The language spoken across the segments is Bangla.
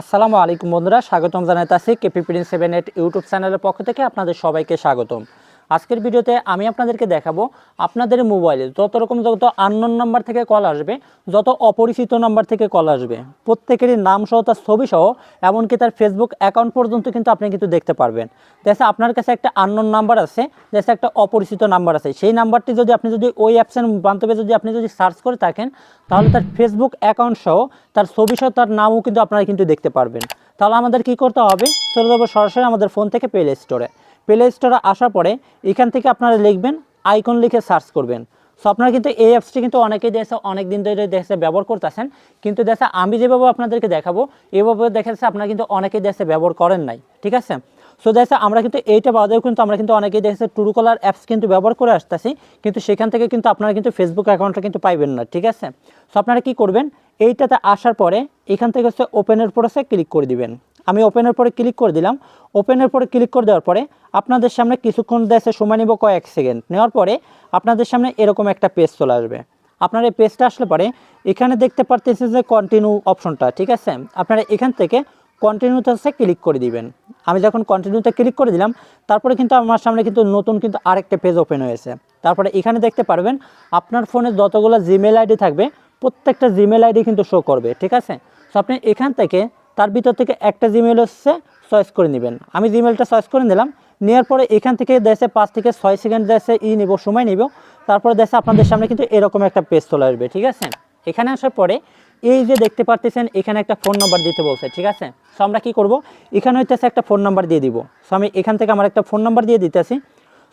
আসসালামু আলাইকুম বন্ধুরা, স্বাগতম জানাইতাছি KP print seven eight YouTube চ্যানেলের পক্ষ থেকে আপনাদের সবাইকে স্বাগতম। আজকের ভিডিওতে আমি আপনাদেরকে দেখাবো আপনাদের মোবাইলে যত রকম যত আননোন নাম্বার থেকে কল আসবে, যত অপরিচিত নাম্বার থেকে কল আসবে, প্রত্যেকেরই নাম সহ তার ছবি সহ, এমনকি তার ফেসবুক অ্যাকাউন্ট পর্যন্ত কিন্তু আপনি কিন্তু দেখতে পারবেন। দেখা আপনার কাছে একটা আননোন নাম্বার আছে দেখা একটা অপরিচিত নাম্বার আছে। সেই নাম্বারটি যদি আপনি যদি ওই অ্যাপসের মাধ্যমে যদি আপনি যদি সার্চ করে থাকেন, তাহলে তার ফেসবুক অ্যাকাউন্ট সহ, তার ছবি সহ, তার নামও কিন্তু আপনারা কিন্তু দেখতে পারবেন। তাহলে আমাদের কি করতে হবে? চলে যাব সরাসরি আমাদের ফোন থেকে প্লে স্টোরে প্লে স্টোরে আসার পরে এখান থেকে আপনারা লিখবেন আইকন লিখে সার্চ করবেন। সো আপনারা কিন্তু এই অ্যাপসটি কিন্তু অনেকেই দেখছে অনেক দিন ধরে দেখছে, ব্যবহার করতেছেন। কিন্তু দেখছে আমি যেভাবে আপনাদেরকে দেখাবো, এভাবে দেখেছে, আপনারা কিন্তু অনেকেই দেখছে, ব্যবহার করেন নাই। ঠিক আছে? সো দেখছে আমরা কিন্তু এইটা বাদেও কিন্তু আমরা কিন্তু অনেকেই দেখছে টুরু কলার অ্যাপস কিন্তু ব্যবহার করে আসতেছি। কিন্তু সেখান থেকে কিন্তু আপনারা কিন্তু ফেসবুক অ্যাকাউন্টটা কিন্তু পাইবেন না, ঠিক আছে? সো আপনারা কি করবেন? এইটাতে আসার পরে এখান থেকে হচ্ছে ওপেনের প্রসে ক্লিক করে দিবেন। আমি ওপেনের পরে ক্লিক করে দিলাম। ওপেনের পরে ক্লিক করে দেওয়ার পরে আপনাদের সামনে কিছুক্ষণ দেশে সময় নিব কয়েক সেকেন্ড নেওয়ার পরে আপনাদের সামনে এরকম একটা পেজ চলে আসবে। আপনার এই পেজটা আসলে পরে এখানে দেখতে পারতেছেন যে কন্টিনিউ অপশনটা ঠিক আছে? আপনারা এখান থেকে কন্টিনিউতে হচ্ছে ক্লিক করে দিবেন। আমি যখন কন্টিনিউতে ক্লিক করে দিলাম, তারপরে কিন্তু আমার সামনে কিন্তু নতুন কিন্তু আরেকটা পেজ ওপেন হয়েছে। তারপরে এখানে দেখতে পারবেন, আপনার ফোনে যতগুলো জিমেল আইডি থাকবে, প্রত্যেকটা জিমেল আইডি কিন্তু শো করবে, ঠিক আছে? সো আপনি এখান থেকে, তার ভিতর থেকে একটা জিমেল হচ্ছে চয়েস করে নেবেন। আমি জিমেলটা চয়েস করে নিলাম নেওয়ার পরে এখান থেকে দেশে পাঁচ থেকে ছয় সেকেন্ড দেশে ই নিব, সময় নিব। তারপরে দেশে আপনাদের সামনে কিন্তু এরকম একটা পেজ চলে আসবে, ঠিক আছে? এখানে আসার পরে এই যে দেখতে পারতেছেন, এখানে একটা ফোন নাম্বার দিতে বলছে, ঠিক আছে? সো আমরা কি করব? এখানে হইতেছে একটা ফোন নাম্বার দিয়ে দিব। সো আমি এখান থেকে আমার একটা ফোন নাম্বার দিয়ে দিতেছি।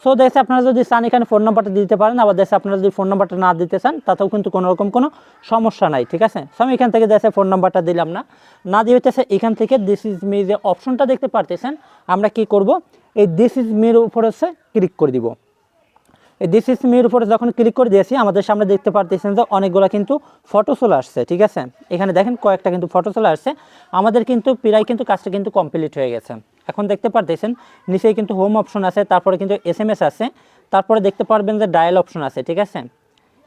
সো দেশে আপনারা যদি চান, এখানে ফোন নাম্বারটা দিতে পারেন, আবার দেশে আপনারা যদি ফোন নাম্বারটা না দিতে চান, তাতেও কিন্তু কোনো রকম কোনো সমস্যা নাই, ঠিক আছে? সো আমি এখান থেকে দেশে ফোন নাম্বারটা দিলাম না। না দিয়ে হইতেছে এখান থেকে দিস ইজ মি যে অপশনটা দেখতে পারতেছেন, আমরা কি করব? এই দিস ইজ মির উপরে হচ্ছে ক্লিক করে দিব। দিস ইজ মির উপরে যখন ক্লিক করে দিয়েছি, আমাদের সামনে দেখতে পারতেছেন যে অনেকগুলো কিন্তু ফটো চলে আসছে, ঠিক আছে? এখানে দেখেন কয়েকটা কিন্তু ফটো চলে আসছে। আমাদের কিন্তু প্রায় কিন্তু কাজটা কিন্তু কমপ্লিট হয়ে গেছে। এখন দেখতে পারতেছেন নিচে কিন্তু হোম অপশন আছে, তারপরে কিন্তু এস এম এস আছে। তারপরে দেখতে পারবেন যে ডায়াল অপশন আছে, ঠিক আছে?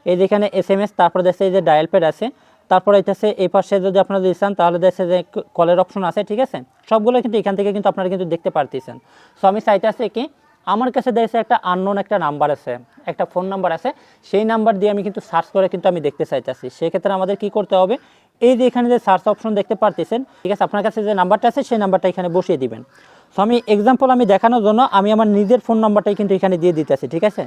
এই যেখানে এস এম এস তারপরে দেখছে এই যে ডায়াল প্যাড আছে। তারপরে এটাছে এই পাশে যদি আপনারা যদি চান, তাহলে দেখছে যে কলের অপশন আছে, ঠিক আছে? সবগুলো কিন্তু এখান থেকে কিন্তু আপনারা কিন্তু দেখতে পারতেছেন। সো আমি চাইতেছি কি আমার কাছে দেখছে একটা আননোন একটা নাম্বার আছে, একটা ফোন নাম্বার আছে, সেই নাম্বার দিয়ে আমি কিন্তু সার্চ করে কিন্তু আমি দেখতে চাইতেছি। সেক্ষেত্রে আমাদের কি করতে হবে? এই যে এখানে যে সার্চ অপশন দেখতে পারতেছেন, ঠিক আছে, আপনার কাছে যে নাম্বারটা আছে, সেই নাম্বারটা এখানে বসিয়ে দিবেন। সো আমি এক্সাম্পল আমি দেখানোর জন্য আমি আমার নিজের ফোন নাম্বারটাই কিন্তু এখানে দিয়ে দিতেছি, ঠিক আছে?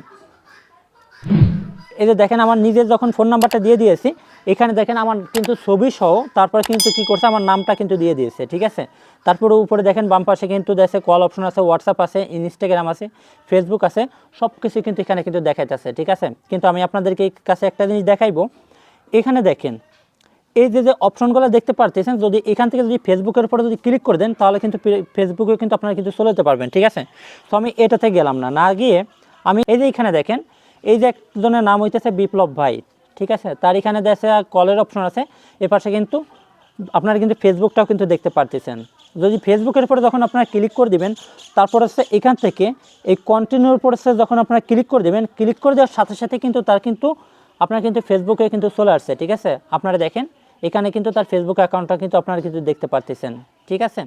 এই যে দেখেন আমার নিজের যখন ফোন নাম্বারটা দিয়ে দিয়েছি, এখানে দেখেন আমার কিন্তু ছবি সহ, তারপরে কিন্তু কি করছে, আমার নামটা কিন্তু দিয়ে দিয়েছে, ঠিক আছে? তারপরে উপরে দেখেন বাম পাশে কিন্তু দেখছে কল অপশন আছে হোয়াটসঅ্যাপ আছে ইনস্টাগ্রাম আছে ফেসবুক আছে সব কিছু কিন্তু এখানে কিন্তু দেখাইতেছে, ঠিক আছে? কিন্তু আমি আপনাদেরকে এই কাছে একটা জিনিস দেখাইবো। এখানে দেখেন, এই যে যে অপশনগুলো দেখতে পারতেছেন, যদি এখান থেকে যদি ফেসবুকের উপরে যদি ক্লিক করে দেন, তাহলে কিন্তু ফেসবুকে কিন্তু আপনারা কিন্তু চলে যেতে পারবেন, ঠিক আছে? তো আমি এটাতে গেলাম না না গিয়ে আমি এই যে এখানে দেখেন এই যে একজনের নাম হইতেছে বিপ্লব ভাই, ঠিক আছে? তার এখানে দেখছে কলের অপশন আছে। এ পাশে কিন্তু আপনারা কিন্তু ফেসবুকটাও কিন্তু দেখতে পারতেছেন। যদি ফেসবুকের উপরে যখন আপনারা ক্লিক করে দিবেন, তারপর হচ্ছে এখান থেকে এই কন্টিনিউর উপরে যখন আপনারা ক্লিক করে দেবেন ক্লিক করে দেওয়ার সাথে সাথে কিন্তু তার কিন্তু আপনার কিন্তু ফেসবুকে কিন্তু চলে আসছে, ঠিক আছে? আপনারা দেখেন, এখানে কিন্তু তার ফেসবুক অ্যাকাউন্টটা কিন্তু আপনারা কিন্তু দেখতে পারতেছেন, ঠিক আছে?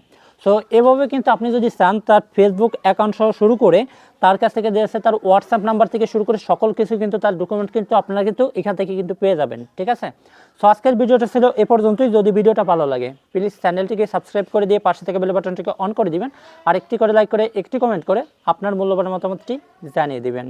সো এভাবে কিন্তু আপনি যদি চান তার ফেসবুক অ্যাকাউন্ট সহ শুরু করে তার কাছ থেকে দিয়েছে তার হোয়াটসঅ্যাপ নাম্বার থেকে শুরু করে সকল কিছু কিন্তু তার ডকুমেন্ট কিন্তু আপনারা কিন্তু এখান থেকে কিন্তু পেয়ে যাবেন, ঠিক আছে? সো আজকের ভিডিওটা ছিল এ পর্যন্তই। যদি ভিডিওটা ভালো লাগে প্লিজ চ্যানেলটিকে সাবস্ক্রাইব করে দিয়ে পাশে থেকে বেল বাটনটিকে অন করে দিবেন। আর একটি করে লাইক করে, একটি কমেন্ট করে আপনার মূল্যবান মতামতটি জানিয়ে দিবেন।